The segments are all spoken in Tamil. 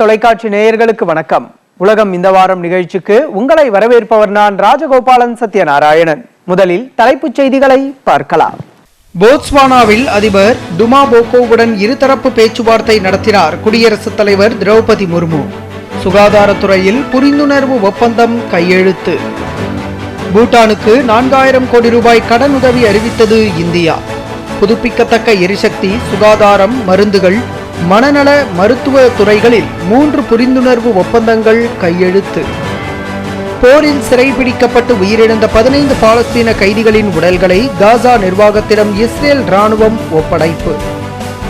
தொலைக்காட்சி நேயர்களுக்கு வணக்கம். உலகம் இந்த வாரம் நிகழ்ச்சிக்கு உங்களை வரவேற்பவர் நான் ராஜகோபாலன் சத்யநாராயணன். முதலில் தலைப்புச் செய்திகளை பார்க்கலாம். போட்ஸ்வானாவில் அதிபர் டுமா போக்கோவுடன் இருதரப்பு பேச்சுவார்த்தை நடத்தினார் குடியரசுத் தலைவர் திரௌபதி முர்மு. சுகாதாரத்துறையில் புரிந்துணர்வு ஒப்பந்தம் கையெழுத்து. பூட்டானுக்கு நான்காயிரம் கோடி ரூபாய் கடனுதவி அறிவித்தது இந்தியா. புதுப்பிக்கத்தக்க எரிசக்தி சுகாதாரம் மருந்துகள் மனநல மருத்துவ துறைகளில் மூன்று புரிந்துணர்வு ஒப்பந்தங்கள் கையெழுத்து. போரில் சிறைபிடிக்கப்பட்டு உயிரிழந்த பதினைந்து பாலஸ்தீன கைதிகளின் உடல்களை காசா நிர்வாகத்திடம் இஸ்ரேல் ராணுவம் ஒப்படைப்பு.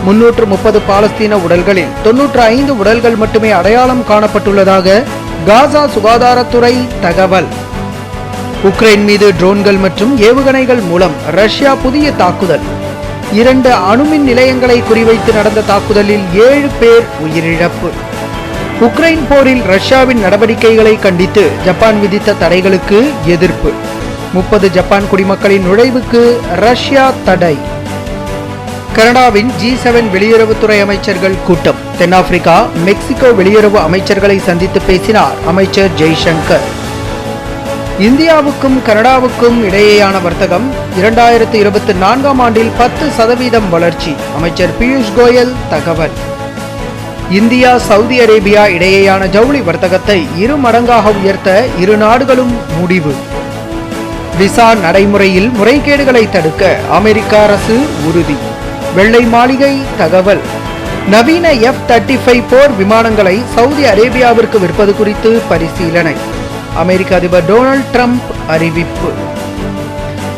முன்னூற்று முப்பது பாலஸ்தீன உடல்களில் தொன்னூற்று ஐந்து உடல்கள் மட்டுமே அடையாளம் காணப்பட்டுள்ளதாக காசா சுகாதாரத்துறை தகவல். உக்ரைன் மீது ட்ரோன்கள் மற்றும் ஏவுகணைகள் மூலம் ரஷ்யா புதிய தாக்குதல். இரண்டு அணுமின் நிலையங்களை குறிவைத்து நடந்த தாக்குதலில் ஏழு பேர் உயிரிழப்பு. உக்ரைன் போரில் ரஷ்யாவின் நடவடிக்கைகளை கண்டித்து ஜப்பான் விதித்த தடைகளுக்கு எதிர்ப்பு. முப்பது ஜப்பான் குடிமக்களின் நுழைவுக்கு ரஷ்யா தடை. கனடாவின் ஜி செவன் வெளியுறவுத்துறை அமைச்சர்கள் கூட்டம். தென்னாப்பிரிக்கா மெக்சிகோ வெளியுறவு அமைச்சர்களை சந்தித்து பேசினார் அமைச்சர் ஜெய்சங்கர். இந்தியாவுக்கும் கனடாவுக்கும் இடையேயான வர்த்தகம் இரண்டாயிரத்து இருபத்தி நான்காம் ஆண்டில் பத்து சதவீதம் வளர்ச்சி. அமைச்சர் பியூஷ் கோயல் தகவல். இந்தியா சவுதி அரேபியா இடையேயான ஜவுளி வர்த்தகத்தை இரு மடங்காக உயர்த்த இரு நாடுகளும் முடிவு. விசா நடைமுறையில் முறைகேடுகளை தடுக்க அமெரிக்க அரசு உறுதி. வெள்ளை மாளிகை தகவல். நவீன எஃப் தேர்ட்டி ஃபைவ் போர் விமானங்களை சவுதி அரேபியாவிற்கு விற்பது குறித்து பரிசீலனை. அமெரிக்க அதிபர் டொனால்ட் ட்ரம்ப் அறிவிப்பு.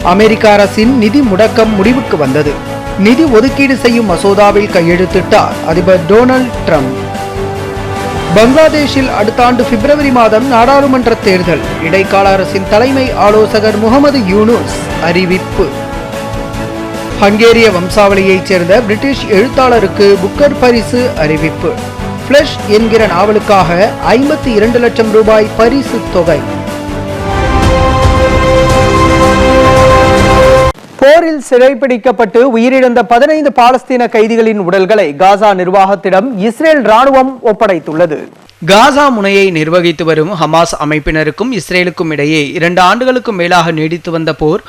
அமெரிக்க அரசின் நிதி முடக்கம் முடிவுக்கு வந்தது. நிதி ஒதுக்கீடு செய்யும் மசோதாவில் கையெழுத்திட்டார் அதிபர் டொனால்ட் ட்ரம்ப். பங்களாதேஷில் அடுத்த ஆண்டு பிப்ரவரி மாதம் நாடாளுமன்ற தேர்தல் இடைக்கால அரசின் தலைமை ஆலோசகர் முகமது யூனுஸ் அறிவிப்பு. ஹங்கேரிய வம்சாவளியைச் சேர்ந்த பிரிட்டிஷ் எழுத்தாளருக்கு புக்கர் பரிசு அறிவிப்பு. ஃபிளஷ் என்கிற நாவலுக்காக ஐம்பத்தி இரண்டு லட்சம் ரூபாய் பரிசு தொகை. போரில் சிறைப்பிடிக்கப்பட்டு உயிரிழந்த பதினைந்து பாலஸ்தீன கைதிகளின் உடல்களை காசா நிர்வாகத்திடம் இஸ்ரேல் ராணுவம் ஒப்படைத்துள்ளது. காசா முனையை நிர்வகித்து வரும் ஹமாஸ் அமைப்பினருக்கும் இஸ்ரேலுக்கும் இடையே இரண்டு ஆண்டுகளுக்கும் மேலாக நீடித்து வந்த போர்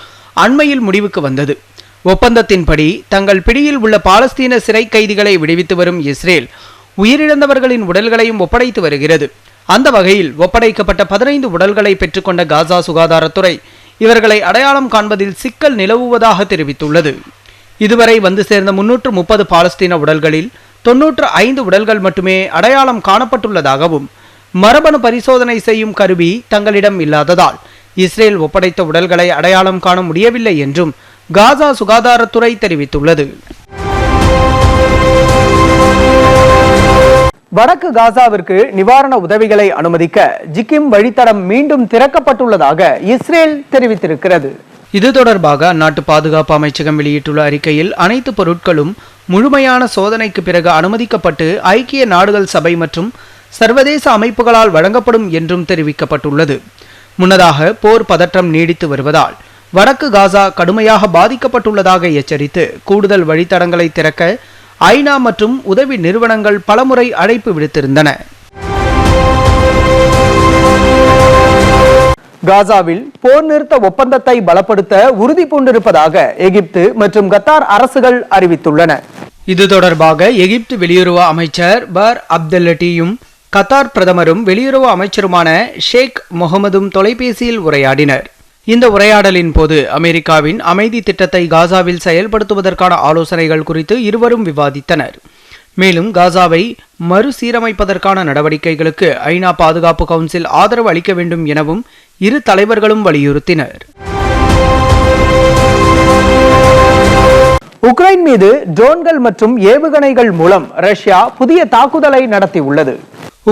அண்மையில் முடிவுக்கு வந்தது. ஒப்பந்தத்தின்படி தங்கள் பிடியில் உள்ள பாலஸ்தீன சிறை கைதிகளை விடுவித்து வரும் இஸ்ரேல் உயிரிழந்தவர்களின் உடல்களையும் ஒப்படைத்து வருகிறது. அந்த வகையில் ஒப்படைக்கப்பட்ட பதினைந்து உடல்களை பெற்றுக்கொண்ட காசா சுகாதாரத்துறை இவர்களை அடையாளம் காண்பதில் சிக்கல் நிலவுவதாக தெரிவித்துள்ளது. இதுவரை வந்து சேர்ந்த முன்னூற்று முப்பது பாலஸ்தீன உடல்களில் தொன்னூற்று ஐந்து உடல்கள் மட்டுமே அடையாளம் காணப்பட்டுள்ளதாகவும் மரபணு பரிசோதனை செய்யும் கருவி தங்களிடம் இல்லாததால் இஸ்ரேல் ஒப்படைத்த உடல்களை அடையாளம் காண முடியவில்லை என்றும் காசா சுகாதாரத்துறை தெரிவித்துள்ளது. வடக்கு காசாவிற்கு நிவாரண உதவிகளை அனுமதிக்க ஜிக்கிம் வழித்தடம் மீண்டும் திறக்கப்பட்டுள்ளதாக இஸ்ரேல் தெரிவித்திருக்கிறது. இது தொடர்பாக அந்நாட்டு பாதுகாப்பு அமைச்சகம் வெளியிட்டுள்ள அறிக்கையில் அனைத்து பொருட்களும் முழுமையான சோதனைக்கு பிறகு அனுமதிக்கப்பட்டு ஐக்கிய நாடுகள் சபை மற்றும் சர்வதேச அமைப்புகளால் வழங்கப்படும் என்றும் தெரிவிக்கப்பட்டுள்ளது. முன்னதாக போர் பதற்றம் நீடித்து வருவதால் வடக்கு காசா கடுமையாக பாதிக்கப்பட்டுள்ளதாக எச்சரித்து கூடுதல் வழித்தடங்களை திறக்க ஐநா மற்றும் உதவி நிறுவனங்கள் பலமுறை அழைப்பு விடுத்திருந்தன. காசாவில் போர் நிறுத்த ஒப்பந்தத்தை பலப்படுத்த உறுதி பூண்டிருப்பதாக எகிப்து மற்றும் கத்தார் அரசுகள் அறிவித்துள்ளன. இது தொடர்பாக எகிப்து வெளியுறவு அமைச்சர் பர் அப்தல்லட்டியும் கத்தார் பிரதமரும் வெளியுறவு அமைச்சருமான ஷேக் முகமதும் தொலைபேசியில் உரையாடினர். இந்த உரையாடலின் போது அமெரிக்காவின் அமைதி திட்டத்தை காசாவில் செயல்படுத்துவதற்கான ஆலோசனைகள் குறித்து இருவரும் விவாதித்தனர். மேலும் காசாவை மறுசீரமைப்பதற்கான நடவடிக்கைகளுக்கு ஐநா பாதுகாப்பு கவுன்சில் ஆதரவு அளிக்க வேண்டும் எனவும் இரு தலைவர்களும் வலியுறுத்தினர். உக்ரைன் மீது ட்ரோன்கள் மற்றும் ஏவுகணைகள் மூலம் ரஷ்யா புதிய தாக்குதலை நடத்தியுள்ளது.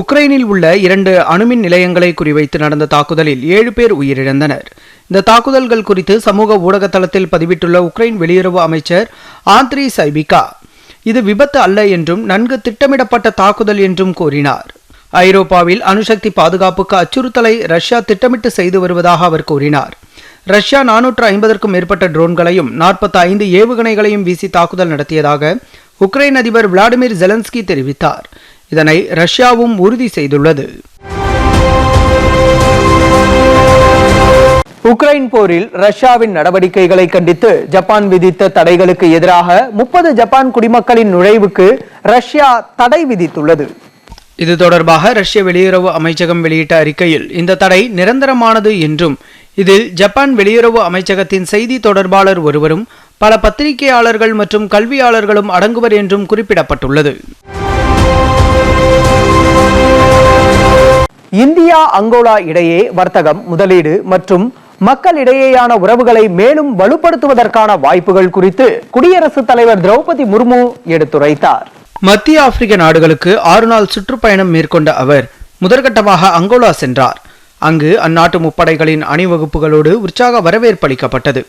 உக்ரைனில் உள்ள இரண்டு அணுமின் நிலையங்களை குறிவைத்து நடந்த தாக்குதலில் ஏழு பேர் உயிரிழந்தனர். இந்த தாக்குதல்கள் குறித்து சமூக ஊடகத்தளத்தில் பதிவிட்டுள்ள உக்ரைன் வெளியுறவு அமைச்சர் ஆந்த்ரி சைபிகா. இது விபத்து அல்ல என்றும் நன்கு திட்டமிடப்பட்ட தாக்குதல் என்றும் கூறினார். ஐரோப்பாவில் அணுசக்தி பாதுகாப்புக்கு அச்சுறுத்தலை ரஷ்யா திட்டமிட்டு செய்து வருவதாக அவர் கூறினார். ரஷ்யா நானூற்று ஐம்பதற்கும் மேற்பட்ட ட்ரோன்களையும் நாற்பத்தி ஐந்து ஏவுகணைகளையும் வீசி தாக்குதல் நடத்தியதாக உக்ரைன் அதிபர் விளாடிமிர் ஜெலன்ஸ்கி தெரிவித்தார். இதனை ரஷ்யாவும் உறுதி செய்துள்ளது. உக்ரைன் போரில் ரஷ்யாவின் நடவடிக்கைகளை கண்டித்து ஜப்பான் விதித்த தடைகளுக்கு எதிராக முப்பது ஜப்பான் குடிமக்களின் நுழைவுக்கு ரஷ்யா தடை விதித்துள்ளது. இது தொடர்பாக ரஷ்ய வெளியுறவு அமைச்சகம் வெளியிட்ட அறிக்கையில் இந்த தடை நிரந்தரமானது என்றும் இதில் ஜப்பான் வெளியுறவு அமைச்சகத்தின் செய்தி தொடர்பாளர் ஒருவரும் பல பத்திரிகையாளர்கள் மற்றும் கல்வியாளர்களும் அடங்குவர் என்றும் குறிப்பிடப்பட்டுள்ளது. இந்தியா அங்கோலா இடையே வர்த்தகம் முதலீடு மற்றும் மக்களிடையேயான உறவுகளை மேலும் வலுப்படுத்துவதற்கான வாய்ப்புகள் குறித்து குடியரசுத் தலைவர் திரௌபதி முர்மு எடுத்துரைத்தார். மத்திய ஆப்பிரிக்க நாடுகளுக்கு ஆறு நாள் சுற்றுப்பயணம் மேற்கொண்ட அவர் முதற்கட்டமாக அங்கோலா சென்றார். அங்கு அந்நாட்டு முப்படைகளின் அணிவகுப்புகளோடு உற்சாக வரவேற்பு அளிக்கப்பட்டது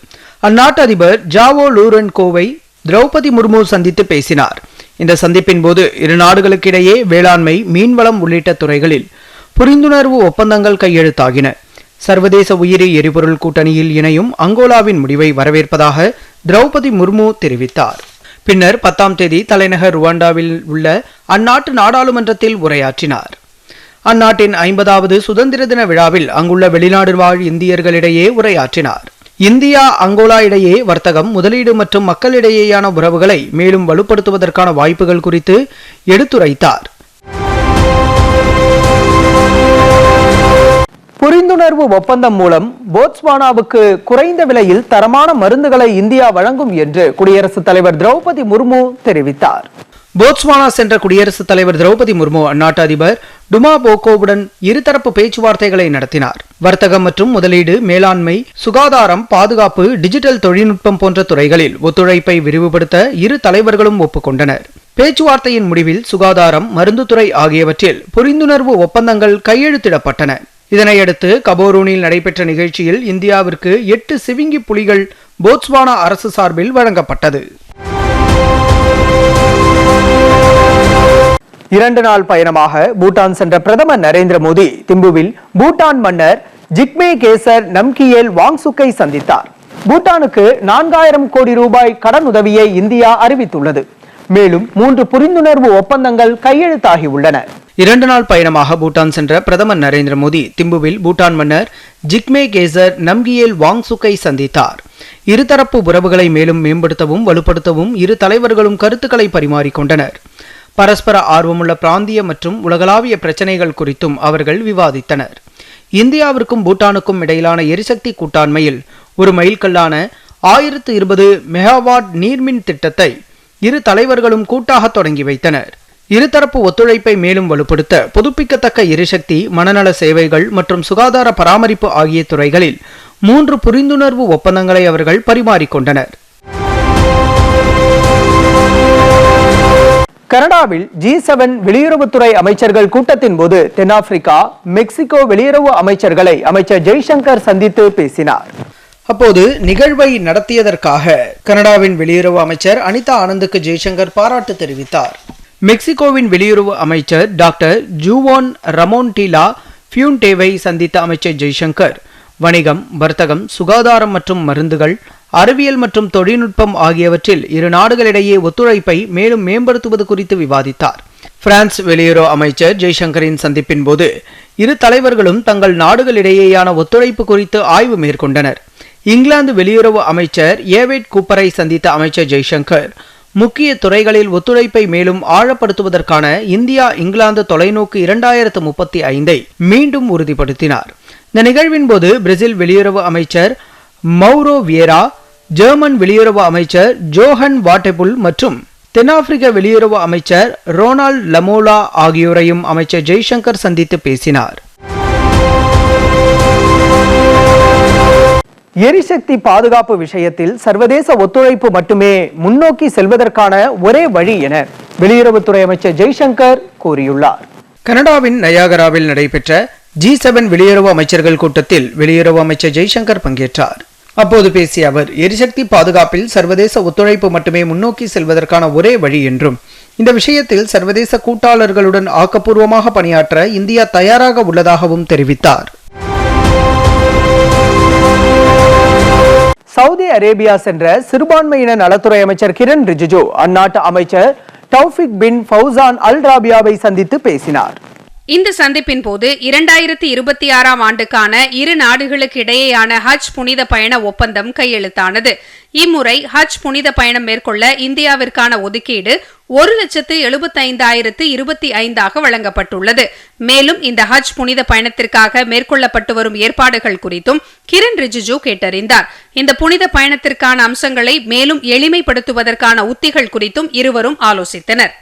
அந்நாட்டு அதிபர் ஜாவோ லூரன் கோவை திரௌபதி முர்மு சந்தித்து பேசினார். இந்த சந்திப்பின் போது இரு நாடுகளுக்கிடையே வேளாண்மை மீன்வளம் உள்ளிட்ட துறைகளில் புரிந்துணர்வு ஒப்பந்தங்கள் கையெழுத்தாகின. சர்வதேச உயிரி எரிபொருள் கூட்டணியில் இணையும் அங்கோலாவின் முடிவை வரவேற்பதாக திரௌபதி முர்மு தெரிவித்தார். பின்னர் பத்தாம் தேதி தலைநகர் ருவாண்டாவில் உள்ள அந்நாட்டு நாடாளுமன்றத்தில் உரையாற்றினார். அந்நாட்டின் ஐம்பதாவது சுதந்திர தின விழாவில் அங்குள்ள வெளிநாடு வாழ் இந்தியர்களிடையே உரையாற்றினார். இந்தியா அங்கோலா இடையே வர்த்தகம் முதலீடு மற்றும் மக்களிடையேயான உறவுகளை மேலும் வலுப்படுத்துவதற்கான வாய்ப்புகள் குறித்து எடுத்துரைத்தார். புரிந்துணர்வு ஒப்பந்தம் மூலம் போட்ஸ்வானாவுக்கு குறைந்த விலையில் தரமான மருந்துகளை இந்தியா வழங்கும் என்று குடியரசுத் தலைவர் திரௌபதி முர்மு தெரிவித்தார். போட்ஸ்வானா சென்ற குடியரசுத் தலைவர் திரௌபதி முர்மு அந்நாட்டு அதிபர் டுமா போகோவுடன் இருதரப்பு பேச்சுவார்த்தைகளை நடத்தினார். வர்த்தகம் மற்றும் முதலீடு மேலாண்மை சுகாதாரம் பாதுகாப்பு டிஜிட்டல் தொழில்நுட்பம் போன்ற துறைகளில் ஒத்துழைப்பை விரிவுபடுத்த இரு தலைவர்களும் ஒப்புக்கொண்டனர். பேச்சுவார்த்தையின் முடிவில் சுகாதாரம் மருந்துத்துறை ஆகியவற்றில் புரிந்துணர்வு ஒப்பந்தங்கள் கையெழுத்திடப்பட்டன. இதனையடுத்து கபோரூனில் நடைபெற்ற நிகழ்ச்சியில் இந்தியாவிற்கு எட்டு சிவிங்கி புலிகள் போட்ஸ்வானா அரசு சார்பில் வழங்கப்பட்டது. இரண்டு நாள் பயணமாக பூட்டான் சென்ற பிரதமர் நரேந்திர மோடி திம்புவில் பூட்டான் மன்னர் ஜிக்மே கேசர் நம்கியேல் வாங்சுக்கை சந்தித்தார். பூட்டானுக்கு நான்காயிரம் கோடி ரூபாய் கடன் உதவியை இந்தியா அறிவித்துள்ளது. மேலும் மூன்று புரிந்துணர்வு ஒப்பந்தங்கள் கையெழுத்தாகி உள்ளன இரண்டு நாள் பயணமாக பூட்டான் சென்ற பிரதமர் நரேந்திர மோடி திம்புவில் பூட்டான் மன்னர் ஜிக்மே கேசர் நம்கியேல் வாங்சுக்கை சந்தித்தார். இருதரப்பு உறவுகளை மேலும் மேம்படுத்தவும் வலுப்படுத்தவும் இரு தலைவர்களும் கருத்துக்களை பரிமாறிக்கொண்டனர். பரஸ்பர ஆர்வமுள்ள பிராந்திய மற்றும் உலகளாவிய பிரச்சினைகள் குறித்தும் அவர்கள் விவாதித்தனர். இந்தியாவிற்கும் பூட்டானுக்கும் இடையிலான எரிசக்தி கூட்டாண்மையில் ஒரு மைல்கல்லான ஆயிரத்து இருபது மெகாவாட் நீர்மின் திட்டத்தை இரு தலைவர்களும் கூட்டாக தொடங்கி வைத்தனர். இருதரப்பு ஒத்துழைப்பை மேலும் வலுப்படுத்த புதுப்பிக்கத்தக்க எரிசக்தி மனநல சேவைகள் மற்றும் சுகாதார பராமரிப்பு ஆகிய துறைகளில் மூன்று புரிந்துணர்வு ஒப்பந்தங்களை அவர்கள் பரிமாறிக்கொண்டனர். கனடாவில் ஜி செவன் வெளியுறவுத்துறை அமைச்சர்கள் கூட்டத்தின் போது தென்னாப்பிரிக்கா மெக்சிகோ வெளியுறவு அமைச்சர்களை அமைச்சர் ஜெய்சங்கர் சந்தித்து பேசினார். அப்போது நிகழ்வை நடத்தியதற்காக கனடாவின் வெளியுறவு அமைச்சர் அனிதா ஆனந்துக்கு ஜெய்சங்கர் பாராட்டு தெரிவித்தார். மெக்சிகோவின் வெளியுறவு அமைச்சர் டாக்டர் ஜூவான் ரமோன்டிலா ஃபியூன்டேவை சந்தித்த அமைச்சர் ஜெய்சங்கர் வணிகம் வர்த்தகம் சுகாதாரம் மற்றும் மருந்துகள் அறிவியல் மற்றும் தொழில்நுட்பம் ஆகியவற்றில் இரு நாடுகளிடையே ஒத்துழைப்பை மேலும் மேம்படுத்துவது குறித்து விவாதித்தார். பிரான்ஸ் வெளியுறவு அமைச்சர் ஜெய்சங்கரின் சந்திப்பின் போது இரு தலைவர்களும் தங்கள் நாடுகளிடையேயான ஒத்துழைப்பு குறித்து ஆய்வு மேற்கொண்டனர். இங்கிலாந்து வெளியுறவு அமைச்சர் ஏவேட் கூப்பரை சந்தித்த அமைச்சர் ஜெய்சங்கர் முக்கிய துறைகளில் ஒத்துழைப்பை மேலும் ஆழப்படுத்துவதற்கான இந்தியா இங்கிலாந்து தொலைநோக்கு இரண்டாயிரத்து முப்பத்தி ஐந்தை மீண்டும் உறுதிப்படுத்தினார். இந்த நிகழ்வின் போது பிரேசில் வெளியுறவு அமைச்சர் மௌரோ வியரா ஜெர்மன் வெளியுறவு அமைச்சர் ஜோஹன் வாட்டெபுல் மற்றும் தென்னாப்பிரிக்க வெளியுறவு அமைச்சர் ரோனால்ட் லமோலா ஆகியோரையும் அமைச்சர் ஜெய்சங்கர் சந்தித்து பேசினார். எரிசக்தி பாதுகாப்பு விஷயத்தில் சர்வதேச ஒத்துழைப்பு மட்டுமே முன்னோக்கி செல்வதற்கான ஒரே வழி என வெளியுறவுத்துறை அமைச்சர் ஜெய்சங்கர் கூறியுள்ளார். கனடாவின் நயாகராவில் நடைபெற்ற ஜி செவன் வெளியுறவு அமைச்சர்கள் கூட்டத்தில் வெளியுறவு அமைச்சர் ஜெய்சங்கர் பங்கேற்றார். அப்போது பேசிய அவர் எரிசக்தி பாதுகாப்பில் சர்வதேச ஒத்துழைப்பு மட்டுமே முன்னோக்கி செல்வதற்கான ஒரே வழி என்றும் இந்த விஷயத்தில் சர்வதேச கூட்டாளர்களுடன் ஆக்கப்பூர்வமாக பணியாற்ற இந்தியா தயாராக உள்ளதாகவும் தெரிவித்தார். சவுதி அரேபியா சென்ற சிறுபான்மையின நலத்துறை அமைச்சர் கிரண் ரிஜிஜு அந்நாட்டு அமைச்சர் டௌஃபிக் பின் ஃபவுசான் அல் ராபியாவை சந்தித்து பேசினார். இந்த சந்திப்பின் போது இரண்டாயிரத்தி இருபத்தி ஆறாம் ஆண்டுக்கான இரு நாடுகளுக்கு இடையேயான ஹஜ் புனித பயண ஒப்பந்தம் கையெழுத்தானது. இம்முறை ஹஜ் புனித பயணம் மேற்கொள்ள இந்தியாவிற்கான ஒதுக்கீடு ஒரு லட்சத்து எழுபத்தைந்தாயிரத்து இருபத்தி ஐந்தாக வழங்கப்பட்டுள்ளது. மேலும் இந்த ஹஜ் புனித பயணத்திற்காக மேற்கொள்ளப்பட்டு வரும் ஏற்பாடுகள் குறித்தும் கிரண் ரிஜிஜு கேட்டறிந்தார். இந்த புனித பயணத்திற்கான அம்சங்களை மேலும் எளிமைப்படுத்துவதற்கான உத்திகள் குறித்தும் இருவரும் ஆலோசித்தனர்.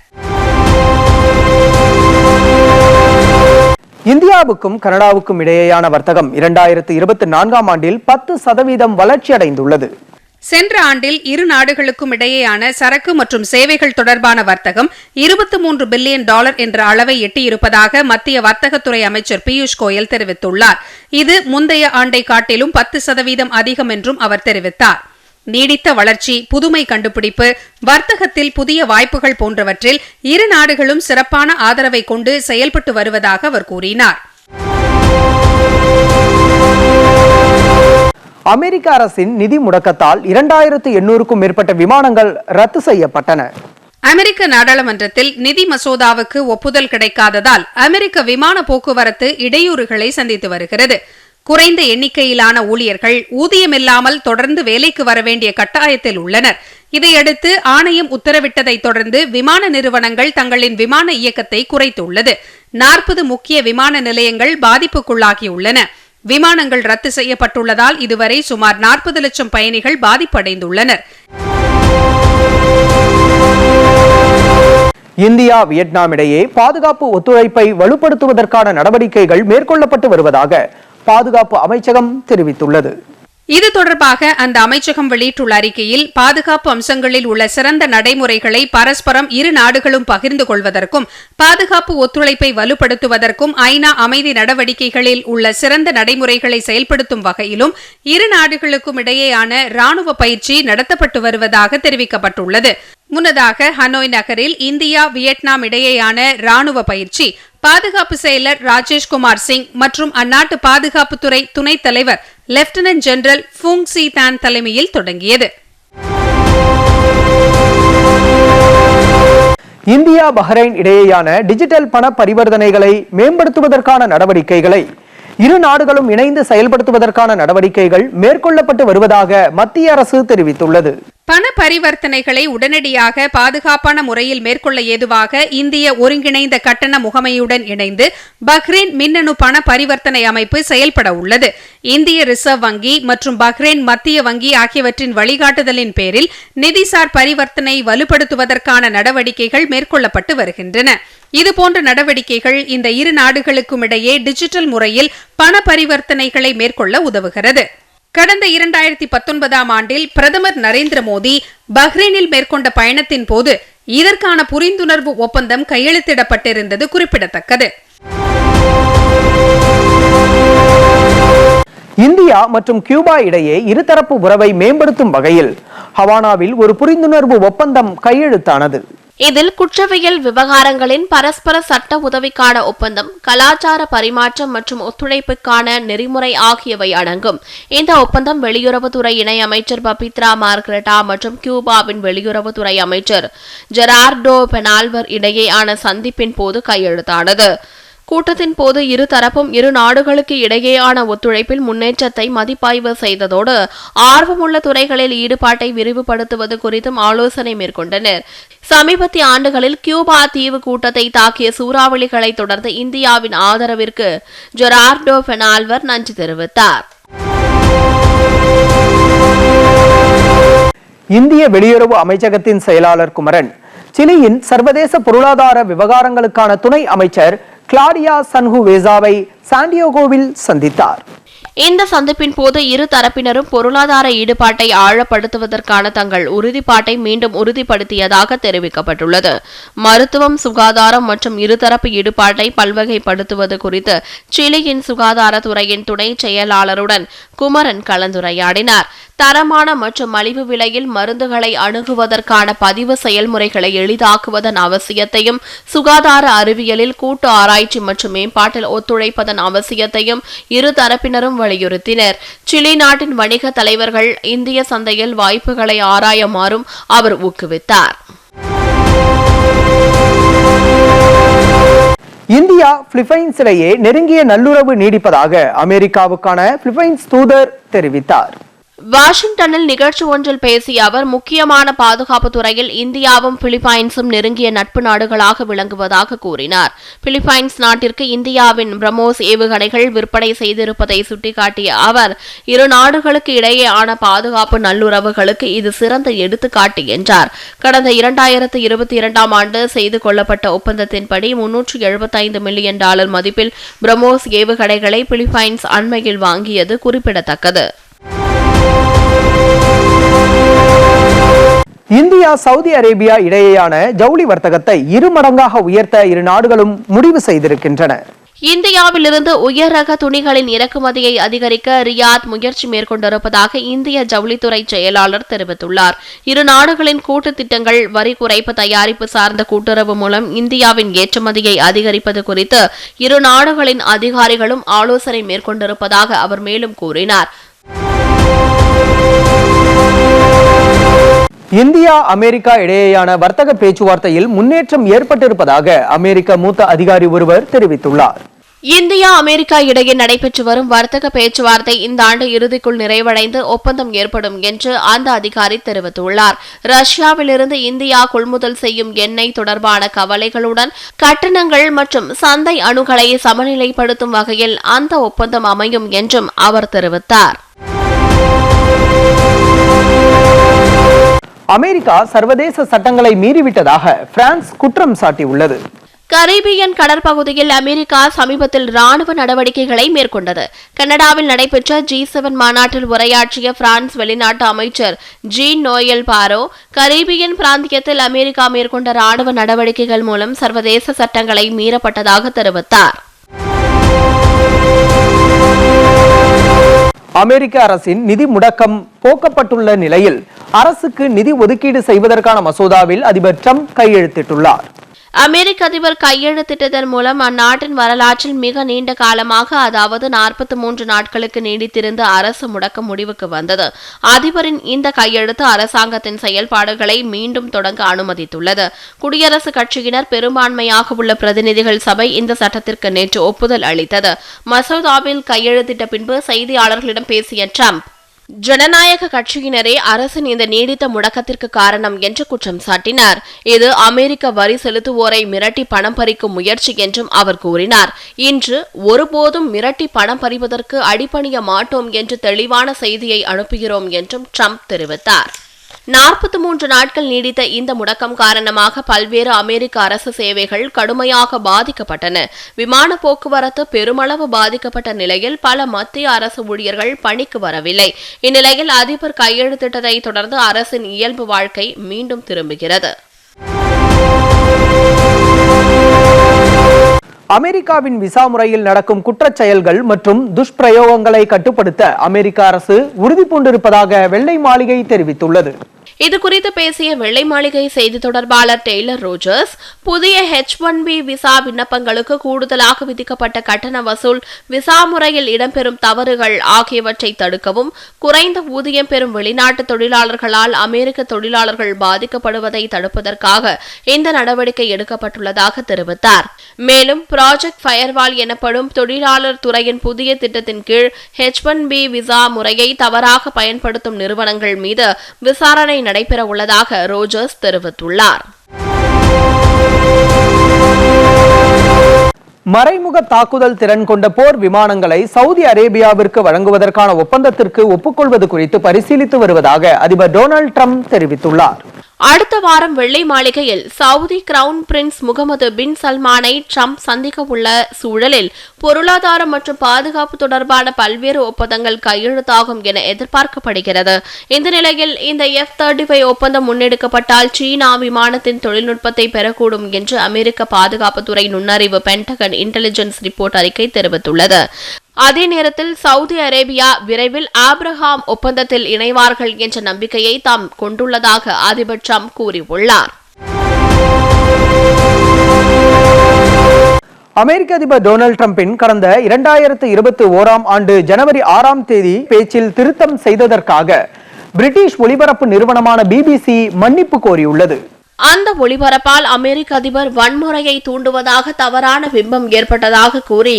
இந்தியாவுக்கும் கனடாவுக்கும் இடையேயான வர்த்தகம் இரண்டாயிரத்து இருபத்தி நான்காம் ஆண்டில் பத்து சதவீதம் வளர்ச்சியடைந்துள்ளது சென்ற ஆண்டில் இரு நாடுகளுக்கும் இடையேயான சரக்கு மற்றும் சேவைகள் தொடர்பான வர்த்தகம் இருபத்தி மூன்று பில்லியன் டாலர் என்ற அளவை எட்டியிருப்பதாக மத்திய வர்த்தகத்துறை அமைச்சர் பியூஷ் கோயல் தெரிவித்துள்ளார். இது முந்தைய ஆண்டை காட்டிலும் பத்து சதவீதம் அதிகம் என்றும் அவர் தெரிவித்தார். நீடித்த வளர்ச்சி புதுமை கண்டுபிடிப்பு வர்த்தகத்தில் புதிய வாய்ப்புகள் போன்றவற்றில் இரு நாடுகளும் சிறப்பான ஆதரவை கொண்டு செயல்பட்டு வருவதாக அவர் கூறினார். அமெரிக்க அரசின் நிதி முடக்கத்தால் இரண்டாயிரத்து எண்ணூறுக்கும் மேற்பட்ட விமானங்கள் ரத்து செய்யப்பட்டன. அமெரிக்க நாடாளுமன்றத்தில் நிதி மசோதாவுக்கு ஒப்புதல் கிடைக்காததால் அமெரிக்க விமான போக்குவரத்து இடையூறுகளை சந்தித்து வருகிறது. குறைந்த எண்ணிக்கையிலான ஊழியர்கள் ஊதியமில்லாமல் தொடர்ந்து வேலைக்கு வர வேண்டிய கட்டாயத்தில் உள்ளனர். இதையடுத்து ஆணையம் உத்தரவிட்டதை தொடர்ந்து விமான நிறுவனங்கள் தங்களின் விமான இயக்கத்தை குறைத்துள்ளது. நாற்பது முக்கிய விமான நிலையங்கள் பாதிப்புக்குள்ளாகியுள்ளன. விமானங்கள் ரத்து செய்யப்பட்டுள்ளதால் இதுவரை சுமார் நாற்பது லட்சம் பயணிகள் பாதிப்படைந்துள்ளனர். இந்தியா வியட்நாம் இடையே பாதுகாப்பு ஒத்துழைப்பை வலுப்படுத்துவதற்கான நடவடிக்கைகள் மேற்கொள்ளப்பட்டு வருவதாக பாதுகாப்பு அமைச்சகம் தெரிவித்துள்ளது. இது தொடர்பாக அந்த அமைச்சகம் வெளியிட்டுள்ள அறிக்கையில் பாதுகாப்பு அம்சங்களில் உள்ள சிறந்த நடைமுறைகளை பரஸ்பரம் இரு நாடுகளும் பகிர்ந்து கொள்வதற்கும் பாதுகாப்பு ஒத்துழைப்பை வலுப்படுத்துவதற்கும் ஐநா அமைதி நடவடிக்கைகளில் உள்ள சிறந்த நடைமுறைகளை செயல்படுத்தும் வகையிலும் இரு நாடுகளுக்கும் இடையேயான ராணுவ பயிற்சி நடத்தப்பட்டு வருவதாக தெரிவிக்கப்பட்டுள்ளது. முன்னதாக ஹனோய் நகரில் இந்தியா வியட்நாம் இடையேயான ராணுவ பயிற்சி பாதுகாப்பு செயலர் ராஜேஷ்குமார் சிங் மற்றும் அந்நாட்டு பாதுகாப்புத்துறை துணைத் தலைவர் லெப்டினன்ட் ஜெனரல் ஃபுங் சி தான் தலைமையில் தொடங்கியது. இந்தியா பஹ்ரைன் இடையேயான டிஜிட்டல் பண பரிவர்த்தனைகளை மேம்படுத்துவதற்கான நடவடிக்கைகளை இரு நாடுகளும் இணைந்து செயல்படுத்துவதற்கான நடவடிக்கைகள் மேற்கொள்ளப்பட்டு வருவதாக மத்திய அரசு தெரிவித்துள்ளது. பண பரிவர்த்தனைகளை உடனடியாக பாதுகாப்பான முறையில் மேற்கொள்ள ஏதுவாக இந்திய ஒருங்கிணைந்த கட்டண முகமையுடன் இணைந்து பஹ்ரைன் மின்னணு பண பரிவர்த்தனை அமைப்பு செயல்பட உள்ளது. இந்திய ரிசர்வ் வங்கி மற்றும் பஹ்ரைன் மத்திய வங்கி ஆகியவற்றின் வழிகாட்டுதலின் பேரில் நிதிசார் பரிவர்த்தனை வலுப்படுத்துவதற்கான நடவடிக்கைகள் மேற்கொள்ளப்பட்டு வருகின்றன. இதுபோன்ற நடவடிக்கைகள் இந்த இரு நாடுகளுக்கும் இடையே டிஜிட்டல் முறையில் பண பரிவர்த்தனைகளை மேற்கொள்ள உதவுகிறது. கடந்த இரண்டாயிரத்தி பத்தொன்பதாம் ஆண்டில் பிரதமர் நரேந்திர மோடி பஹ்ரைனில் மேற்கொண்ட பயணத்தின் போது இதற்கான புரிந்துணர்வு ஒப்பந்தம் கையெழுத்திடப்பட்டிருந்தது குறிப்பிடத்தக்கது. இந்தியா மற்றும் கியூபா இடையே இருதரப்பு உறவை மேம்படுத்தும் வகையில் ஹவானாவில் ஒரு புரிந்துணர்வு ஒப்பந்தம் கையெழுத்தானது. இதில் குற்றவியல் விவகாரங்களின் பரஸ்பர சட்ட உதவிக்கான ஒப்பந்தம் கலாச்சார பரிமாற்றம் மற்றும் ஒத்துழைப்புக்கான நெறிமுறை ஆகியவை அடங்கும். இந்த ஒப்பந்தம் வெளியுறவுத்துறை இணை அமைச்சர் பபித்ரா மார்க்ரெட்டா மற்றும் கியூபாவின் வெளியுறவுத்துறை அமைச்சர் ஜெரார்டோ பெனால்வர் இடையேயான சந்திப்பின் போது கையெழுத்தானது. கூட்டத்தின் போது இரு தரப்பும் இரு நாடுகளுக்கு இடையேயான ஒத்துழைப்பில் முன்னேற்றத்தை மதிப்பாய்வு செய்ததோடு ஆர்வமுள்ள துறைகளில் ஈடுபாட்டை விரிவுபடுத்துவது குறித்தும் ஆலோசனை மேற்கொண்டனர். சமீபத்திய ஆண்டுகளில் கியூபா தீவு கூட்டத்தை தாக்கிய சூறாவளிகளை தொடர்ந்து இந்தியாவின் ஆதரவிற்கு ஜொரார்டோ பெனால்வர் நன்றி தெரிவித்தார். இந்திய வெளியுறவு அமைச்சகத்தின் செயலாளர் குமரன் சிலியின் சர்வதேச பொருளாதார விவகாரங்களுக்கான துணை அமைச்சர் கிளாடியா சன்ஹு வேசாவை சாண்டியோகோவில் சந்தித்தார். இந்த சந்திப்பின் போது இரு தரப்பினரும் பொருளாதார ஈடுபாட்டை ஆழப்படுத்துவதற்கான தங்கள் உறுதிப்பாட்டை மீண்டும் உறுதிப்படுத்தியதாக தெரிவிக்கப்பட்டுள்ளது. மருத்துவம் சுகாதாரம் மற்றும் இருதரப்பு ஈடுபாட்டை பல்வகைப்படுத்துவது குறித்து சிலியின் சுகாதாரத்துறையின் துணை செயலாளருடன் குமரன் கலந்துரையாடினார். தரமான மற்றும் மலிவு விலையில் மருந்துகளை அணுகுவதற்கான பதிவு செயல்முறைகளை எளிதாக்குவதன் அவசியத்தையும் சுகாதார அறிவியலில் கூட்டு ஆராய்ச்சி மற்றும் மேம்பாட்டில் ஒத்துழைப்பதன் அவசியத்தையும் இரு தரப்பினரும் வலியுறுத்தினர். சிலி நாட்டின் வணிக தலைவர்கள் இந்திய சந்தையில் வாய்ப்புகளை ஆராயுமாறும் அவர் ஊக்குவித்தார். இந்தியா பிலிப்பைன்ஸ் இடையே நெருங்கிய நல்லுறவு நீடிப்பதாக அமெரிக்காவுக்கான பிலிப்பைன்ஸ் தூதர் தெரிவித்தார். வாஷிங்டனில் நிகழ்ச்சி ஒன்றில் பேசிய அவர் முக்கியமான பாதுகாப்பு துறையில் இந்தியாவும் பிலிப்பைன்ஸும் நெருங்கிய நட்பு நாடுகளாக விளங்குவதாக கூறினார். பிலிப்பைன்ஸ் நாட்டிற்கு இந்தியாவின் பிரமோஸ் ஏவுகணைகள் விற்பனை செய்திருப்பதை சுட்டிக்காட்டிய அவர் இரு நாடுகளுக்கு இடையேயான பாதுகாப்பு நல்லுறவுகளுக்கு இது சிறந்த எடுத்துக்காட்டு என்றார். கடந்த இரண்டாயிரத்து இருபத்தி இரண்டாம் ஆண்டு செய்து கொள்ளப்பட்ட ஒப்பந்தத்தின்படி முன்னூற்று எழுபத்தைந்து மில்லியன் டாலர் மதிப்பில் பிரமோஸ் ஏவுகணைகளை பிலிப்பைன்ஸ் அண்மையில் வாங்கியது குறிப்பிடத்தக்கது. இந்தியா சவுதி அரேபியா இடையேயான ஜவுளி வர்த்தகத்தை இரு மடங்காக உயர்த்த இரு நாடுகளும் முடிவு செய்திருக்கின்றன. இந்தியாவிலிருந்து உயர் ரக துணிகளின் இறக்குமதியை அதிகரிக்க ரியாத் முயற்சி மேற்கொண்டிருப்பதாக இந்திய ஜவுளித்துறை செயலாளர் தெரிவித்துள்ளார். இரு நாடுகளின் கூட்டு திட்டங்கள் வரி குறைப்பு தயாரிப்பு சார்ந்த கூட்டுறவு மூலம் இந்தியாவின் ஏற்றுமதியை அதிகரிப்பது குறித்து இரு நாடுகளின் அதிகாரிகளும் ஆலோசனை மேற்கொண்டிருப்பதாக அவர் மேலும் கூறினார். இந்தியா அமெரிக்கா இடையேயான வர்த்தக பேச்சுவார்த்தையில் முன்னேற்றம் ஏற்பட்டிருப்பதாக அமெரிக்க மூத்த அதிகாரி ஒருவர் தெரிவித்துள்ளார். இந்தியா அமெரிக்கா இடையே நடைபெற்று வரும் வர்த்தக பேச்சுவார்த்தை இந்த ஆண்டு இறுதிக்குள் நிறைவடைந்து ஒப்பந்தம் ஏற்படும் என்று அந்த அதிகாரி தெரிவித்துள்ளார். ரஷ்யாவிலிருந்து இந்தியா கொள்முதல் செய்யும் எண்ணெய் தொடர்பான கவலைகளுடன் கட்டணங்கள் மற்றும் சந்தை அணுகளை சமநிலைப்படுத்தும் வகையில் அந்த ஒப்பந்தம் அமையும் என்றும் அவர் தெரிவித்தார். அமெரிக்கா சர்வதேச சட்டங்களை மீறிவிட்டதாக பிரான்ஸ் குற்றம் சாட்டியுள்ளது. கரீபியன் கடற்பகுதியில் அமெரிக்கா சமீபத்தில் ராணுவ நடவடிக்கைகளை மேற்கொண்டது. கனடாவில் நடைபெற்ற ஜி செவன் மாநாட்டில் உரையாற்றிய பிரான்ஸ் வெளிநாட்டு அமைச்சர் ஜீன் நோயல் பாரோ கரீபியன் பிராந்தியத்தில் அமெரிக்கா மேற்கொண்ட ராணுவ நடவடிக்கைகள் மூலம் சர்வதேச சட்டங்களை மீறப்பட்டதாக தெரிவித்தார். அமெரிக்க அரசின் நிதி முடக்கம் போக்கப்பட்டுள்ள நிலையில் அரசுக்கு நிதி ஒதுக்கீடு செய்வதற்கான மசோதாவில் அதிபர் ட்ரம்ப் கையெழுத்திட்டுள்ளார். அமெரிக்க அதிபர் கையெழுத்திட்டதன் மூலம் அந்நாட்டின் வரலாற்றில் மிக நீண்ட காலமாக அதாவது நாற்பத்தி மூன்று நாட்களுக்கு நீடித்திருந்த அரசு முடக்க முடிவுக்கு வந்தது. அதிபரின் இந்த கையெழுத்து அரசாங்கத்தின் செயல்பாடுகளை மீண்டும் தொடங்க அனுமதித்துள்ளது. குடியரசுக் கட்சியினர் பெரும்பான்மையாக உள்ள பிரதிநிதிகள் சபை இந்த சட்டத்திற்கு நேற்று ஒப்புதல் அளித்தது. மசோதாவில் கையெழுத்திட்ட பின்பு செய்தியாளர்களிடம் பேசிய ட்ரம்ப் ஜனநாயக கட்சியினரே அரசின் இந்த நீடித்த முடக்கத்திற்கு காரணம் என்று குற்றம் சாட்டினார். இது அமெரிக்க வரி செலுத்துவோரை மிரட்டி பணம் பறிக்கும் முயற்சி என்றும் அவர் கூறினார். இன்று ஒருபோதும் மிரட்டி பணம் பறிவதற்கு அடிபணிய மாட்டோம் என்று தெளிவான செய்தியை அனுப்புகிறோம் என்றும் ட்ரம்ப் தெரிவித்தார். நாற்பத்தி மூன்று நாட்கள் நீடித்த இந்த முடக்கம் காரணமாக பல்வேறு அமெரிக்க அரசு சேவைகள் கடுமையாக பாதிக்கப்பட்டன. விமான போக்குவரத்து பெருமளவு பாதிக்கப்பட்ட நிலையில் பல மத்திய அரசு ஊழியர்கள் பணிக்கு வரவில்லை. இந்நிலையில் அதிபர் கையெழுத்திட்டதை தொடர்ந்து அரசின் இயல்பு வாழ்க்கை மீண்டும் திரும்புகிறது. அமெரிக்காவின் விசா முறையில் நடக்கும் குற்றச் செயல்கள் மற்றும் துஷ்பிரயோகங்களை கட்டுப்படுத்த அமெரிக்க அரசு உறுதி பூண்டிருப்பதாக வெள்ளை மாளிகை தெரிவித்துள்ளது. இது குறித்து பேசிய வெள்ளை மாளிகை செய்தி தொடர்பாளர் டெய்லர் ரோஜர்ஸ் புதிய ஹெச் ஒன் பி விசா விண்ணப்பங்களுக்கு கூடுதலாக விதிக்கப்பட்ட கட்டண வசூல் விசா முறையில் இடம்பெறும் தவறுகள் ஆகியவற்றை தடுக்கவும் குறைந்த ஊதியம் பெறும் வெளிநாட்டு தொழிலாளர்களால் அமெரிக்க தொழிலாளர்கள் பாதிக்கப்படுவதை தடுப்பதற்காக இந்த நடவடிக்கை எடுக்கப்பட்டுள்ளதாக தெரிவித்தார். மேலும் ப்ராஜெக்ட் ஃபயர்வால் எனப்படும் தொழிலாளர் துறையின் புதிய திட்டத்தின் கீழ் ஹெச் ஒன் பி விசா முறையை தவறாக பயன்படுத்தும் நிறுவனங்கள் மீது விசாரணை நடைபெற உள்ளதாக ரோஜர்ஸ் தெரிவித்துள்ளார். மறைமுக தாக்குதல் திறன் கொண்ட போர் விமானங்களை சவுதி அரேபியாவிற்கு வழங்குவதற்கான ஒப்பந்தத்திற்கு ஒப்புக்கொள்வது குறித்து பரிசீலித்து வருவதாக அதிபர் டொனால்ட் ட்ரம்ப் தெரிவித்துள்ளார். அடுத்த வாரம் வெள்ளை மாளிகையில் Saudi crown prince Mohammed bin சல்மானை Trump சந்திக்க உள்ள சூழலில் பொருளாதாரம் மற்றும் பாதுகாப்பு தொடர்பான பல்வேறு ஒப்பந்தங்கள் கையெழுத்தாகும் என எதிர்பார்க்கப்படுகிறது. இந்த நிலையில் இந்த எஃப் தேர்ட்டி ஃபைவ் ஒப்பந்தம் முன்னெடுக்கப்பட்டால் சீனா விமானத்தின் தொழில்நுட்பத்தை பெறக்கூடும் என்று அமெரிக்க பாதுகாப்புத்துறை நுண்ணறிவு பென்டகன் இன்டெலிஜென்ஸ் ரிப்போர்ட் அறிக்கை தெரிவித்துள்ளது. அதே நேரத்தில் சவுதி அரேபியா விரைவில் ஆப்ரஹாம் ஒப்பந்தத்தில் இணைவார்கள் என்ற நம்பிக்கையை தாம் கொண்டுள்ளதாக அதிபர் ட்ரம்ப் கூறியுள்ளார். அமெரிக்க அதிபர் டொனால்ட் ட்ரம்பின் கடந்த இரண்டாயிரத்து இருபத்தி ஓராம் ஆண்டு ஜனவரி ஆறாம் தேதி பேச்சில் திருத்தம் செய்ததற்காக பிரிட்டிஷ் ஒலிபரப்பு நிறுவனமான பிபிசி மன்னிப்பு கோரியுள்ளது. அந்த ஒளிபரப்பால் அமெரிக்க அதிபர் வன்முறையை தூண்டுவதாக தவறான பிம்பம் ஏற்பட்டதாக கூறி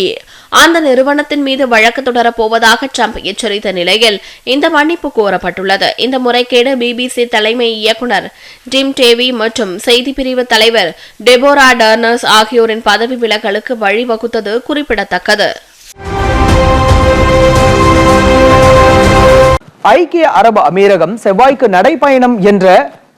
அந்த நிறுவனத்தின் மீது வழக்கு தொடரப் போவதாக ட்ரம்ப் எச்சரித்த நிலையில் இந்த மன்னிப்பு கோரப்பட்டுள்ளது. இந்த முறைகேடு பிபிசி தலைமை இயக்குனர் டிம் டேவி மற்றும் செய்திப் பிரிவு தலைவர் டெபோரா டர்னர்ஸ் ஆகியோரின் பதவி விலகலுக்கு வழிவகுத்தது குறிப்பிடத்தக்கது. ஐக்கிய அரபு அமீரகம் செவ்வாய்க்கு நடைப்பயணம் என்ற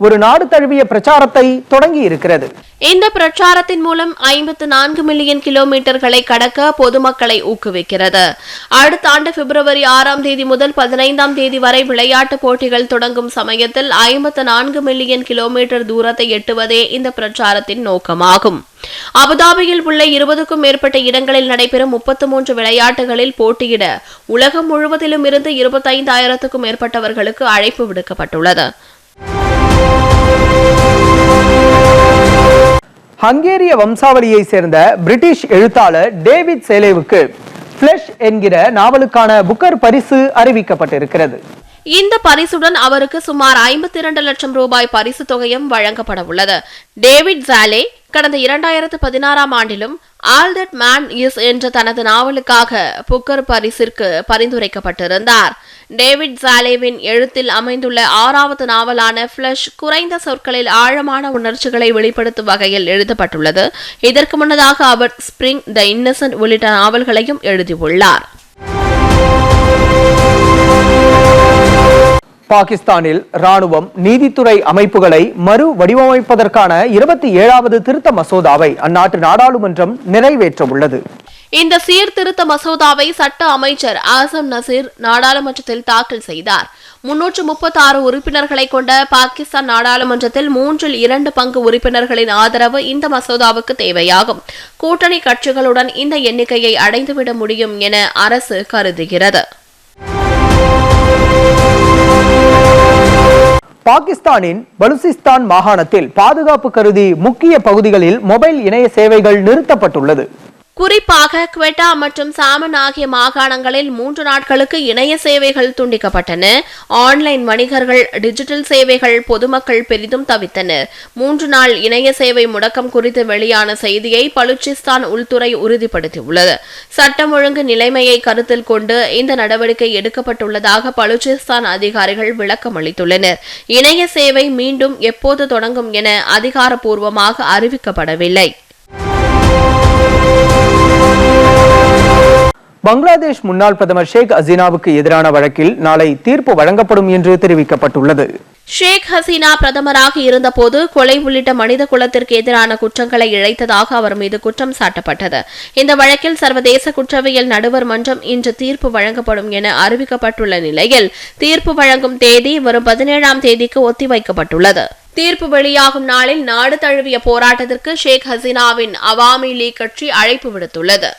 ஒரு நாடு தழுவிய பிரச்சாரத்தை தொடங்கி இருக்கிறது. இந்த பிரச்சாரத்தின் மூலம் ஐம்பத்து நான்கு மில்லியன் கிலோமீட்டர்களை கடக்க பொதுமக்களை ஊக்குவிக்கிறது. அடுத்த ஆண்டு பிப்ரவரி ஆறாம் தேதி முதல் பதினைந்தாம் தேதி வரை விளையாட்டுப் போட்டிகள் தொடங்கும் சமயத்தில் ஐம்பத்து நான்கு மில்லியன் கிலோமீட்டர் தூரத்தை எட்டுவதே இந்த பிரச்சாரத்தின் நோக்கமாகும். அபுதாபியில் உள்ள இருபதுக்கும் மேற்பட்ட இடங்களில் நடைபெறும் முப்பத்து மூன்று விளையாட்டுகளில் போட்டியிட உலகம் முழுவதிலும் இருந்து இருபத்தைந்தாயிரத்துக்கும் மேற்பட்டவர்களுக்கு அழைப்பு விடுக்கப்பட்டுள்ளது. ஹங்கேரிய வம்சாவளியை சேர்ந்த பிரிட்டிஷ் எழுத்தாளர் டேவிட் சேலேவுக்கு பிளஷ் என்கிற நாவலுக்கான புக்கர் பரிசு அறிவிக்கப்பட்டிருக்கிறது. இந்த பரிசுடன் அவருக்கு சுமார் ஐம்பத்தி இரண்டு லட்சம் ரூபாய் பரிசு தொகையும் வழங்கப்பட உள்ளது டேவிட் ஜாலே கடந்த இரண்டாயிரத்து பதினாறாம் ஆண்டிலும் ஆல் தட் மேன் இஸ் என்ற தனது நாவலுக்காக புக்கர் பரிசிற்கு பரிந்துரைக்கப்பட்டிருந்தார். டேவிட் ஜாலேவின் எழுத்தில் அமைந்துள்ள ஆறாவது நாவலான ஃப்ளஷ் குறைந்த சொற்களில் ஆழமான உணர்ச்சிகளை வெளிப்படுத்தும் வகையில் எழுதப்பட்டுள்ளது. இதற்கு முன்னதாக அவர் ஸ்பிரிங் த இன்னசென்ட் உள்ளிட்ட நாவல்களையும் எழுதியுள்ளார். பாகிஸ்தானில் ராணுவம் நீதித்துறை அமைப்புகளை மறு வடிவமைப்பதற்கான இருபத்தி ஏழாவது திருத்த மசோதாவை அந்நாட்டு நாடாளுமன்றம் நிறைவேற்ற உள்ளது இந்த சீர்திருத்த மசோதாவை சட்ட அமைச்சர் ஆசம் நசீர் நாடாளுமன்றத்தில் தாக்கல் செய்தார். முன்னூற்று முப்பத்தி ஆறு உறுப்பினர்களை கொண்ட பாகிஸ்தான் நாடாளுமன்றத்தில் மூன்றில் இரண்டு பங்கு உறுப்பினர்களின் ஆதரவு இந்த மசோதாவுக்கு தேவையாகும். கூட்டணி கட்சிகளுடன் இந்த எண்ணிக்கையை அடைந்துவிட முடியும் என அரசு கருதுகிறது. பாகிஸ்தானின் பலுசிஸ்தான் மாகாணத்தில் பாதுகாப்பு கருதி முக்கிய பகுதிகளில் மொபைல் இணைய சேவைகள் நிறுத்தப்பட்டுள்ளது. குறிப்பாக குவெட்டா மற்றும் சாமன் ஆகிய மாகாணங்களில் மூன்று நாட்களுக்கு இணைய சேவைகள் துண்டிக்கப்பட்டன. ஆன்லைன் வணிகர்கள் டிஜிட்டல் சேவைகள் பொதுமக்கள் பெரிதும் தவித்தனர். மூன்று நாள் இணைய சேவை முடக்கம் குறித்து வெளியான செய்தியை பலுச்சிஸ்தான் உள்துறை உறுதிப்படுத்தியுள்ளது. சட்டம் ஒழுங்கு நிலைமையை கருத்தில் கொண்டு இந்த நடவடிக்கை எடுக்கப்பட்டுள்ளதாக பலுச்சிஸ்தான் அதிகாரிகள் விளக்கம் அளித்துள்ளனர். இணைய சேவை மீண்டும் எப்போது தொடங்கும் என அதிகாரப்பூர்வமாக அறிவிக்கப்படவில்லை. பங்களாதேஷ் முன்னாள் பிரதமர் ஷேக் ஹசீனாவுக்கு எதிரான வழக்கில் நாளை தீர்ப்பு வழங்கப்படும் என்று தெரிவிக்கப்பட்டுள்ளது. ஷேக் ஹசீனா பிரதமராக இருந்தபோது கொலை உள்ளிட்ட மனித குலத்திற்கு எதிரான குற்றங்களை இழைத்ததாக அவர் மீது குற்றம் சாட்டப்பட்டது. இந்த வழக்கில் சர்வதேச குற்றவியல் நடுவர் மன்றம் இன்று தீர்ப்பு வழங்கப்படும் என அறிவிக்கப்பட்டுள்ள நிலையில் தீர்ப்பு வழங்கும் தேதி வரும் பதினேழாம் தேதிக்கு ஒத்திவைக்கப்பட்டுள்ளது. தீர்ப்பு வெளியாகும் நாளில் நாடு தழுவிய போராட்டத்திற்கு ஷேக் ஹசீனாவின் அவாமி லீக் கட்சி அழைப்பு விடுத்துள்ளது.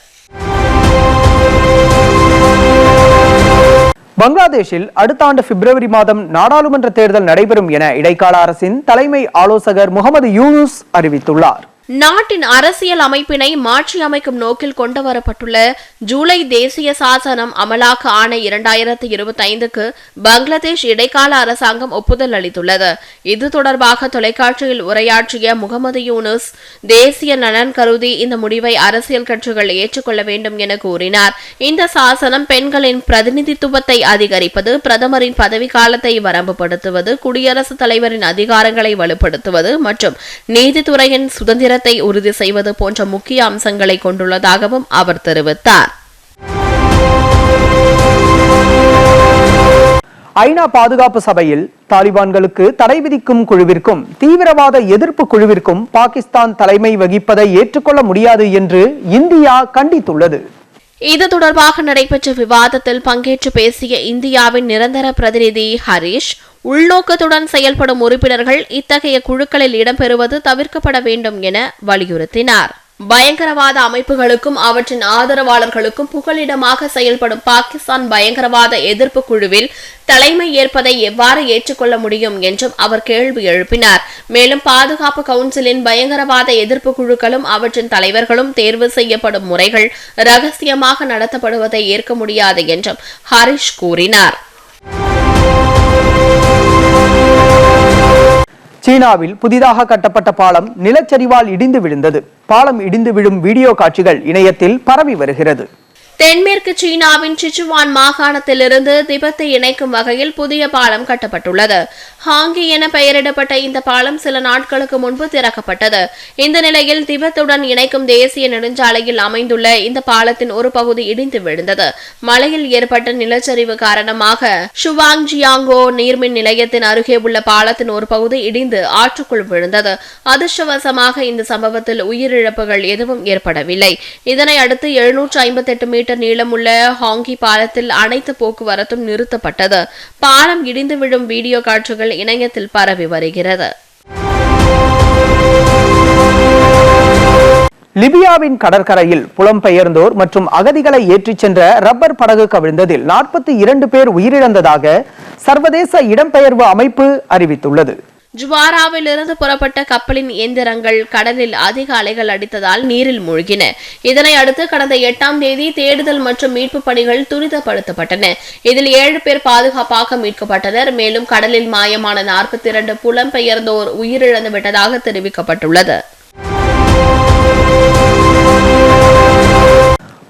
பங்களாதேஷில் அடுத்த ஆண்டு பிப்ரவரி மாதம் நாடாளுமன்ற தேர்தல் நடைபெறும் என இடைக்கால அரசின் தலைமை ஆலோசகர் முகமது யூனுஸ் அறிவித்துள்ளார். நாட்டின் அரசியல் அமைப்பினை மாற்றியமைக்கும் நோக்கில் கொண்டுவரப்பட்டுள்ள ஜூலை தேசிய சாசனம் அமலாக்க ஆணை இரண்டாயிரத்தி இருபத்தி ஐந்துக்கு பங்களாதேஷ் இடைக்கால அரசாங்கம் ஒப்புதல் அளித்துள்ளது. இது தொடர்பாக தொலைக்காட்சியில் உரையாற்றிய முகமது யூனுஸ் தேசிய நலன் கருதி இந்த முடிவை அரசியல் கட்சிகள் ஏற்றுக்கொள்ள வேண்டும் என கூறினார். இந்த சாசனம் பெண்களின் பிரதிநிதித்துவத்தை அதிகரிப்பது பிரதமரின் பதவிக்காலத்தை வரம்புபடுத்துவது குடியரசுத் தலைவரின் அதிகாரங்களை வலுப்படுத்துவது மற்றும் நீதித்துறையின் சுதந்திர சுதந்திரத்தை உறுதி செய்வது போன்ற முக்கிய அம்சங்களை கொண்டுள்ளதாகவும் அவர் தெரிவித்தார். ஐநா பாதுகாப்பு சபையில் தாலிபான்களுக்கு தடை விதிக்கும் குழுவிற்கும் தீவிரவாத எதிர்ப்பு குழுவிற்கும் பாகிஸ்தான் தலைமை வகிப்பதை ஏற்றுக்கொள்ள முடியாது என்று இந்தியா கண்டித்துள்ளது. இது தொடர்பாக நடைபெற்ற விவாதத்தில் பங்கேற்று பேசிய இந்தியாவின் நிரந்தர பிரதிநிதி ஹரிஷ் உள்நோக்கத்துடன் செயல்படும் உறுப்பினர்கள் இத்தகைய குழுக்களில் இடம்பெறுவது தவிர்க்கப்பட வேண்டும் என வலியுறுத்தினார். பயங்கரவாத அமைப்புகளுக்கும் அவற்றின் ஆதரவாளர்களுக்கும் புகலிடமாக செயல்படும் பாகிஸ்தான் பயங்கரவாத எதிர்ப்பு குழுவில் தலைமை ஏற்பதை எவ்வாறு ஏற்றுக்கொள்ள முடியும் என்றும் அவர் கேள்வி எழுப்பினார். மேலும் பாதுகாப்பு கவுன்சிலின் பயங்கரவாத எதிர்ப்பு குழுக்களும் அவற்றின் தலைவர்களும் தேர்வு செய்யப்படும் முறைகள் ரகசியமாக நடத்தப்படுவதை ஏற்க முடியாது என்றும் ஹரிஷ் கூறினார். சீனாவில் புதிதாக கட்டப்பட்ட பாலம் நிலச்சரிவால் இடிந்து விழுந்தது. பாலம் இடிந்து விழும் வீடியோ காட்சிகள் இணையத்தில் பரவி வருகிறது. தென்மேற்கு சீனாவின் சிச்சுவான் மாகாணத்திலிருந்து திபெத்தை இணைக்கும் வகையில் புதிய பாலம் கட்டப்பட்டுள்ளது. ஹாங்கி என பெயரிடப்பட்ட இந்த பாலம் சில நாட்களுக்கு முன்பு திறக்கப்பட்டது. இந்த நிலையில் திபெத்துடன் இணைக்கும் தேசிய நெடுஞ்சாலையில் அமைந்துள்ள இந்த பாலத்தின் ஒரு பகுதி இடிந்து விழுந்தது. மழையில் ஏற்பட்ட நிலச்சரிவு காரணமாக ஷுவாங்ஜியாங்கோ நீர்மின் நிலையத்தின் அருகே உள்ள பாலத்தின் ஒரு பகுதி இடிந்து ஆற்றுக்குள் விழுந்தது. அதிர்ஷ்டவசமாக இந்த சம்பவத்தில் உயிரிழப்புகள் எதுவும் ஏற்படவில்லை. இதனை அடுத்து எழுநூற்று ஐம்பத்தெட்டு மீட்டர் மீட்டர் நீளமுள்ள ஹாங்கி பாலத்தில் அனைத்து போக்குவரத்தும் நிறுத்தப்பட்டது. பாலம் இடிந்து விழும் வீடியோ காட்சிகள் இணையத்தில் பரவி வருகிறது. லிபியாவின் கடற்கரையில் புலம்பெயர்ந்தோர் மற்றும் அகதிகளை ஏற்றிச் சென்ற ரப்பர் படகு கவிழ்ந்ததில் நாற்பத்தி இரண்டு பேர் உயிரிழந்ததாக சர்வதேச இடம்பெயர்வு அமைப்பு அறிவித்துள்ளது. ஜுவாராவிலிருந்து புறப்பட்ட கப்பலின் இயந்திரங்கள் கடலில் அதிக அலைகள் அடித்ததால் நீரில் மூழ்கின. இதனை அடுத்து கடந்த எட்டாம் தேதி தேடுதல் மற்றும் மீட்பு பணிகள் துரிதப்படுத்தப்பட்டன. இதில் ஏழு பேர் பாதுகாப்பாக மீட்கப்பட்டனர். மேலும் கடலில் மாயமான நாற்பத்தி இரண்டு புலம்பெயர்ந்தோர் உயிரிழந்து விட்டதாக தெரிவிக்கப்பட்டுள்ளது.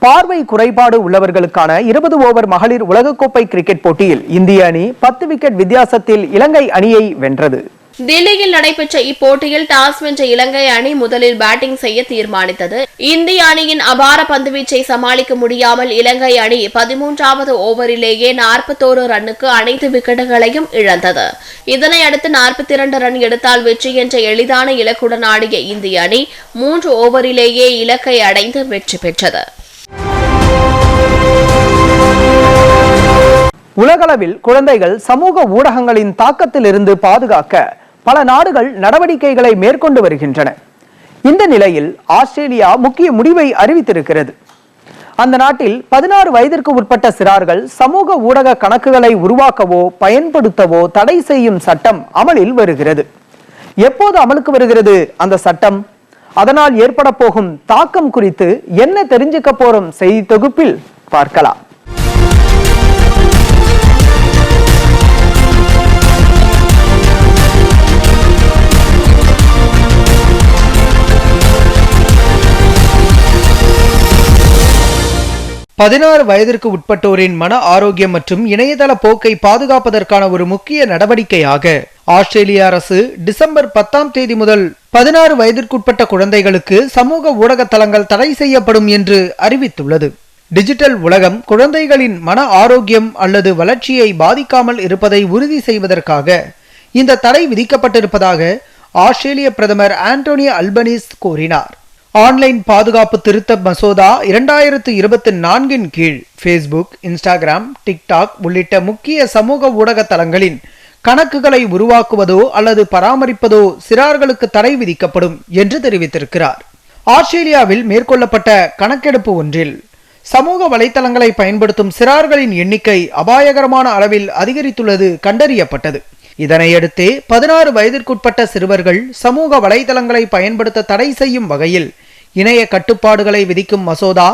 பார்வை குறைபாடு உள்ளவர்களுக்கான இருபது ஓவர் மகளிர் உலகக்கோப்பை கிரிக்கெட் போட்டியில் இந்திய அணி பத்து விக்கெட் வித்தியாசத்தில் இலங்கை அணியை வென்றது. தில்லியில் நடைபெற்ற இப்போட்டியில் டாஸ் வென்ற இலங்கை அணி முதலில் பேட்டிங் செய்ய தீர்மானித்தது. இந்திய அணியின் அபார பந்துவீச்சை சமாளிக்க முடியாமல் இலங்கை அணி பதிமூன்றாவது ஓவரிலேயே நாற்பத்தோரு ரன்னுக்கு அனைத்து விக்கெட்டுகளையும் இழந்தது. இதனை அடுத்து நாற்பத்தி இரண்டு ரன் எடுத்தால் வெற்றி என்ற எளிதான இலக்குடன் ஆடிய இந்திய அணி மூன்று ஓவரிலேயே இலக்கை அடைந்து வெற்றி பெற்றது. உலகளவில் குழந்தைகள் சமூக ஊடகங்களின் தாக்கத்திலிருந்து பாதுகாக்க பல நாடுகள் நடவடிக்கைகளை மேற்கொண்டு வருகின்றன. இந்த நிலையில் ஆஸ்திரேலியா முக்கிய முடிவை அறிவித்திருக்கிறது. அந்த நாட்டில் பதினாறு வயதிற்கு உட்பட்ட சிறார்கள் சமூக ஊடக கணக்குகளை உருவாக்கவோ பயன்படுத்தவோ தடை செய்யும் சட்டம் அமலில் வருகிறது. எப்போது அமலுக்கு வருகிறது அந்த சட்டம்? அதனால் ஏற்பட போகும் தாக்கம் குறித்து என்ன தெரிஞ்சுக்க போறோம் செய்தி தொகுப்பில் பார்க்கலாம். பதினாறு வயதிற்கு உட்பட்டோரின் மன ஆரோக்கியம் மற்றும் இணையதள போக்கை பாதுகாப்பதற்கான ஒரு முக்கிய நடவடிக்கையாக ஆஸ்திரேலிய அரசு டிசம்பர் பத்தாம் தேதி முதல் பதினாறு வயதிற்குட்பட்ட குழந்தைகளுக்கு சமூக ஊடக தளங்கள் தடை செய்யப்படும் என்று அறிவித்துள்ளது. டிஜிட்டல் உலகம் குழந்தைகளின் மன ஆரோக்கியம் அல்லது வளர்ச்சியை பாதிக்காமல் இருப்பதை உறுதி செய்வதற்காக இந்த தடை விதிக்கப்பட்டிருப்பதாக ஆஸ்திரேலிய பிரதமர் ஆண்டோனியோ அல்பனீஸ் கூறினார். ஆன்லைன் பாதுகாப்பு திருத்த மசோதா இரண்டாயிரத்து இருபத்தி நான்கின் கீழ். ஃபேஸ்புக் இன்ஸ்டாகிராம் டிக்டாக் உள்ளிட்ட முக்கிய சமூக ஊடக தளங்களின் கணக்குகளை உருவாக்குவதோ அல்லது பராமரிப்பதோ சிறார்களுக்கு தடை விதிக்கப்படும் என்று தெரிவித்திருக்கிறார். ஆஸ்திரேலியாவில் மேற்கொள்ளப்பட்ட கணக்கெடுப்பு ஒன்றில் சமூக வலைத்தளங்களை பயன்படுத்தும் சிறார்களின் எண்ணிக்கை அபாயகரமான அளவில் அதிகரித்துள்ளது கண்டறியப்பட்டது. இதனையடுத்தே பதினாறு வயதிற்குட்பட்ட சிறுவர்கள் சமூக வலைதளங்களை பயன்படுத்த தடை செய்யும் வகையில் இணைய கட்டுப்பாடுகளை விதிக்கும் மசோதா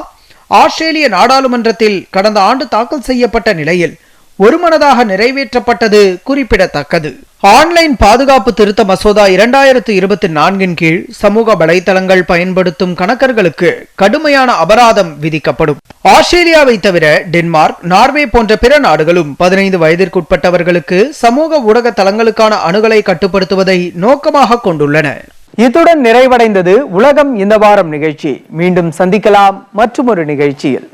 ஆஸ்திரேலிய நாடாளுமன்றத்தில் கடந்த ஆண்டு தாக்கல் செய்யப்பட்ட நிலையில் ஒருமனதாக நிறைவேற்றப்பட்டது குறிப்பிடத்தக்கது. ஆன்லைன் பாதுகாப்பு திருத்த மசோதா இரண்டாயிரத்து இருபத்தி நான்கின் கீழ் சமூக வலைதளங்கள் பயன்படுத்தும் கணக்கர்களுக்கு கடுமையான அபராதம் விதிக்கப்படும். ஆஸ்திரேலியாவை தவிர டென்மார்க் நார்வே போன்ற பிற நாடுகளும் பதினைந்து வயதிற்குட்பட்டவர்களுக்கு சமூக ஊடக தளங்களுக்கான அணுகலை கட்டுப்படுத்துவதை நோக்கமாக கொண்டுள்ளன. இத்துடன் நிறைவடைந்தது உலகம் இந்த வாரம் நிகழ்ச்சி. மீண்டும் சந்திக்கலாம் மற்றும் ஒரு நிகழ்ச்சியில்.